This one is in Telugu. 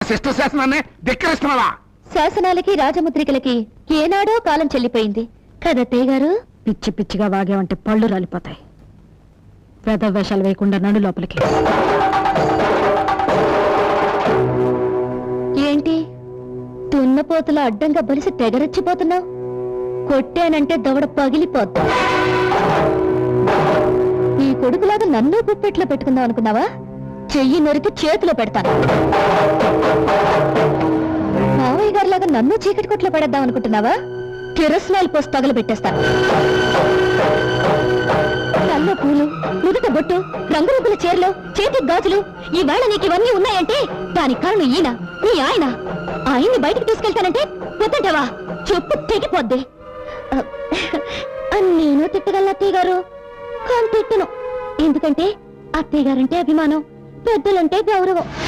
సిస్టర్ శాసనాన్ని ధిక్కరిస్తున్నావా? శాసనాలకి రాజముద్రికలకి ఏనాడో కాలం చెల్లిపోయింది. కదత్తయ్య గారు? పిచ్చి పిచ్చిగా వాగావంటే పళ్ళు రాలిపోతాయి. వేషాలు వేయకుండా నడు లోపలికి. ఏంటి? దున్నపోతుల అడ్డంగా బలిసి తెగరెచ్చిపోతున్నావు? కొట్టానంటే దవడ పగిలిపోద్ది. ఈ కొడుకులాగా నన్ను గుప్పెట్లో పెట్టుకుందాం అనుకున్నావా? చెయ్యి నరికి చేతిలో పెడతాను. మావయ్య గారిలాగా నన్ను చీకటి కొట్లో పడేద్దాం అనుకుంటున్నావా? కిరస్నాయిల్ పోసి తగలబెట్టేస్తాను. కళ్ళ పూలు నుదుట బొట్టు రంగురంగుల చీరలు చేతి గాజులు ఈవేళ నీకు ఇవన్నీ ఉన్నాయంటే దానికి కారణం ఈయన నీ ఆయన. ఆయన్ని బయటకు తీసుకెళ్తానంటే వద్దంటావా? చెప్పు తెగిపోద్ది. నేను తిట్టగల అత్తయ్య గారు. కానీ తిట్టను. ఎందుకంటే అత్తయ్య గారంటే అభిమానం. పెద్దలంటే గౌరవం.